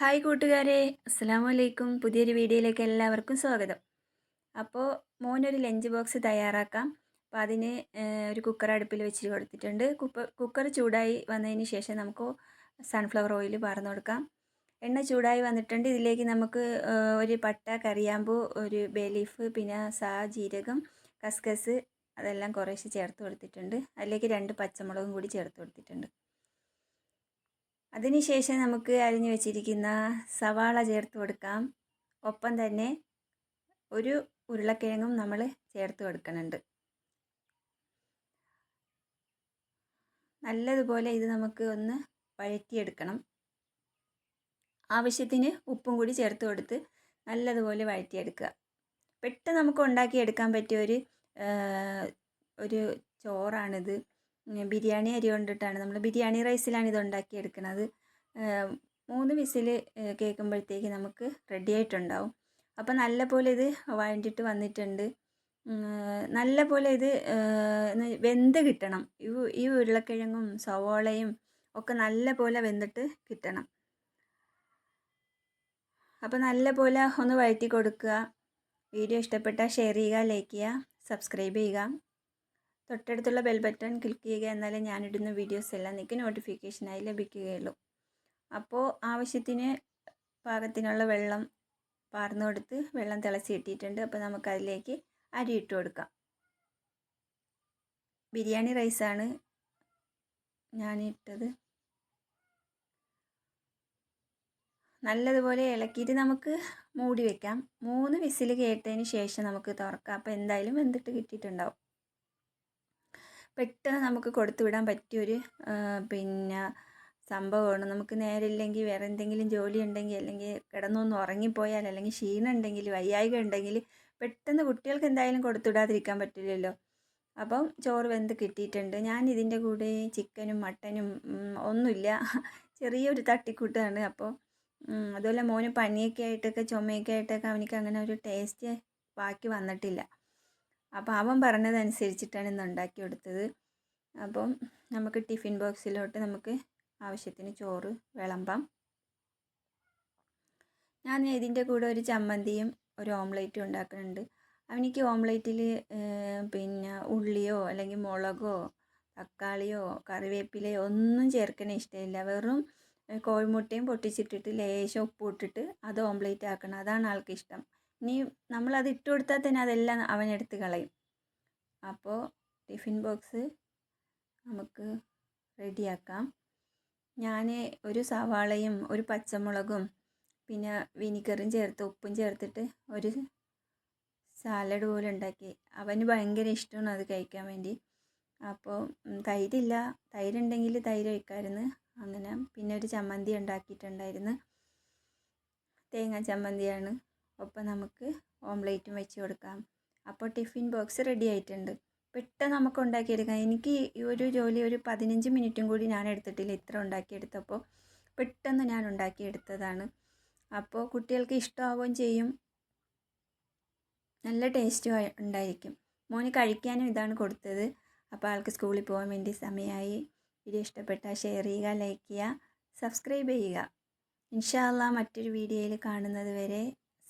Hi കൂട്ടുകാരെ അസ്സാം വലൈക്കും പുതിയൊരു വീഡിയോയിലേക്ക് എല്ലാവർക്കും സ്വാഗതം. അപ്പോൾ മോനൊരു ലഞ്ച് ബോക്സ് തയ്യാറാക്കാം. അപ്പോൾ അതിന് ഒരു കുക്കർ അടുപ്പിൽ വെച്ച് കൊടുത്തിട്ടുണ്ട്. കുക്കർ കുക്കർ ചൂടായി വന്നതിന് ശേഷം നമുക്ക് സൺഫ്ലവർ ഓയിൽ പാർന്നു കൊടുക്കാം. എണ്ണ ചൂടായി വന്നിട്ടുണ്ട്. ഇതിലേക്ക് നമുക്ക് ഒരു പട്ട കറിയാമ്പൂ ഒരു ബേലീഫ് പിന്നെ സാ ജീരകം കസ്കസ് അതെല്ലാം കുറേശ്ശെ ചേർത്ത് കൊടുത്തിട്ടുണ്ട്. അതിലേക്ക് രണ്ട് പച്ചമുളകും കൂടി ചേർത്ത് കൊടുത്തിട്ടുണ്ട്. അതിനുശേഷം നമുക്ക് അരിഞ്ഞു വെച്ചിരിക്കുന്ന സവാള ചേർത്ത് കൊടുക്കാം. ഒപ്പം തന്നെ ഒരു ഉരുളക്കിഴങ്ങും നമ്മൾ ചേർത്ത് കൊടുക്കുന്നുണ്ട്. നല്ലതുപോലെ ഇത് നമുക്ക് ഒന്ന് വഴറ്റിയെടുക്കണം. ആവശ്യത്തിന് ഉപ്പും കൂടി ചേർത്ത് കൊടുത്ത് നല്ലതുപോലെ വഴറ്റിയെടുക്കുക. പെട്ടെന്ന് നമുക്ക് ഉണ്ടാക്കിയെടുക്കാൻ പറ്റിയ ഒരു ഒരു ചോറാണിത്. ബിരിയാണി അരി കൊണ്ടിട്ടാണ്. നമ്മൾ ബിരിയാണി റൈസിലാണ് ഇത് ഉണ്ടാക്കിയെടുക്കുന്നത് മൂന്ന് വിസിൽ കേൾക്കുമ്പോഴത്തേക്ക് നമുക്ക് റെഡി ആയിട്ടുണ്ടാവും. അപ്പോൾ നല്ല പോലെ ഇത് വഴണ്ടിട്ട് വന്നിട്ടുണ്ട്. നല്ല പോലെ ഇത് വെന്ത് കിട്ടണം. ഈ ഈ ഉരുളക്കിഴങ്ങും സവോളയും ഒക്കെ നല്ല പോലെ വെന്തിട്ട് കിട്ടണം. അപ്പോൾ നല്ല പോലെ ഒന്ന് വഴറ്റി കൊടുക്കുക. വീഡിയോ ഇഷ്ടപ്പെട്ടാൽ ഷെയർ ചെയ്യുക ലൈക്ക് ചെയ്യുക സബ്സ്ക്രൈബ് ചെയ്യുക. തൊട്ടടുത്തുള്ള ബെൽ ബട്ടൺ ക്ലിക്ക് ചെയ്യുക എന്നാലേ ഞാനിടുന്ന വീഡിയോസ് എല്ലാം നിങ്ങൾക്ക് നോട്ടിഫിക്കേഷനായി ലഭിക്കുകയുള്ളൂ. അപ്പോൾ ആവശ്യത്തിന് പാകത്തിനുള്ള വെള്ളം പാർന്നു കൊടുത്ത് വെള്ളം തിളച്ച് കിട്ടിയിട്ടുണ്ട്. അപ്പോൾ നമുക്കതിലേക്ക് അരി ഇട്ട് കൊടുക്കാം. ബിരിയാണി റൈസാണ് ഞാൻ ഇട്ടത് നല്ലതുപോലെ ഇളക്കിയിട്ട് നമുക്ക് മൂടി വെക്കാം. മൂന്ന് വിസിൽ കേട്ടതിന് ശേഷം നമുക്ക് തുറക്കാം. അപ്പോൾ എന്തായാലും വെന്തിട്ട് കിട്ടിയിട്ടുണ്ടാവും. പെട്ടെന്ന് നമുക്ക് കൊടുത്തു വിടാൻ പറ്റിയൊരു പിന്നെ സംഭവമാണ്. നമുക്ക് നേരില്ലെങ്കിൽ വേറെ എന്തെങ്കിലും ജോലി ഉണ്ടെങ്കിൽ അല്ലെങ്കിൽ കിടന്നൊന്ന് ഉറങ്ങിപ്പോയാൽ അല്ലെങ്കിൽ ക്ഷീണം ഉണ്ടെങ്കിൽ വയ്യായിക ഉണ്ടെങ്കിൽ പെട്ടെന്ന് കുട്ടികൾക്ക് എന്തായാലും കൊടുത്തുവിടാതിരിക്കാൻ പറ്റില്ലല്ലോ. അപ്പം ചോറ് വെന്ത് കിട്ടിയിട്ടുണ്ട്. ഞാൻ ഇതിന്റെ കൂടെ ചിക്കനും മട്ടനും ഒന്നുമില്ല. ചെറിയൊരു തട്ടിക്കൂട്ടാണ്. അപ്പോൾ അതുപോലെ മോന് പനിയൊക്കെ ആയിട്ടൊക്കെ ചുമയൊക്കെ ആയിട്ടൊക്കെ അവനിക്ക് അങ്ങനെ ഒരു ടേസ്റ്റ് ബാക്കി വന്നിട്ടില്ല. അപ്പോൾ അവൻ പറഞ്ഞതനുസരിച്ചിട്ടാണ് ഇന്ന് ഉണ്ടാക്കി കൊടുത്തത്. അപ്പം നമുക്ക് ടിഫിൻ ബോക്സിലോട്ട് നമുക്ക് ആവശ്യത്തിന് ചോറ് വിളമ്പാം. ഞാൻ ഇതിന്റെ കൂടെ ഒരു ചമ്മന്തിയും ഒരു ഓംലേറ്റും ഉണ്ടാക്കുന്നുണ്ട്. അവനിക്ക് ഓംലേറ്റിൽ പിന്നെ ഉള്ളിയോ അല്ലെങ്കിൽ മുളകോ തക്കാളിയോ കറിവേപ്പിലയോ ഒന്നും ചേർക്കണ ഇഷ്ടമില്ല. വെറും കോഴിമുട്ടയും പൊട്ടിച്ചിട്ടിട്ട് ലേശം ഉപ്പ് ഇട്ടിട്ട് അത് ഓംലേറ്റ് ആക്കണം. അതാണ് ആൾക്ക് നമ്മൾ നമ്മളത് ഇട്ട് കൊടുത്താൽ തന്നെ അതെല്ലാം അവൻ എടുത്ത് കളയും. അപ്പോൾ ടിഫിൻ ബോക്സ് നമുക്ക് റെഡിയാക്കാം. ഞാൻ ഒരു സവാളയും ഒരു പച്ചമുളകും പിന്നെ വിനിഗറും ചേർത്ത് ഉപ്പും ചേർത്തിട്ട് ഒരു സാലഡ് പോലെ ഉണ്ടാക്കി. അവന് ഭയങ്കര ഇഷ്ടമാണ് അത് കഴിക്കാൻ വേണ്ടി. അപ്പോൾ തൈരില്ല. തൈരുണ്ടെങ്കിൽ തൈര് ഒഴിക്കാമായിരുന്നു അങ്ങനെ പിന്നെ ഒരു ചമ്മന്തി ഉണ്ടാക്കിയിട്ടുണ്ടായിരുന്നു. തേങ്ങ ചമ്മന്തിയാണ്. ഒപ്പം നമുക്ക് ഓംലേറ്റും വെച്ച് കൊടുക്കാം. അപ്പോൾ ടിഫിൻ ബോക്സ് റെഡി ആയിട്ടുണ്ട്. പെട്ടെന്ന് നമുക്ക് ഉണ്ടാക്കിയെടുക്കാം. എനിക്ക് ഈ ഒരു ജോലി ഒരു പതിനഞ്ച് മിനിറ്റും കൂടി ഞാൻ എടുത്തിട്ടില്ല. ഇത്ര ഉണ്ടാക്കിയെടുത്തപ്പോൾ പെട്ടെന്ന് ഞാൻ ഉണ്ടാക്കിയെടുത്തതാണ്. അപ്പോൾ കുട്ടികൾക്ക് ഇഷ്ടമാവുകയും ചെയ്യും. നല്ല ടേസ്റ്റും ഉണ്ടായിരിക്കും. മോന് കഴിക്കാനും ഇതാണ് കൊടുത്തത്. അപ്പോൾ ആൾക്ക് സ്കൂളിൽ പോകാൻ വേണ്ടി സമയമായി വീഡിയോ ഇഷ്ടപ്പെട്ടാൽ ഷെയർ ചെയ്യുക ലൈക്ക് ചെയ്യുക സബ്സ്ക്രൈബ് ചെയ്യുക. ഇൻഷാല്ല മറ്റൊരു വീഡിയോയിൽ കാണുന്നത് വരെ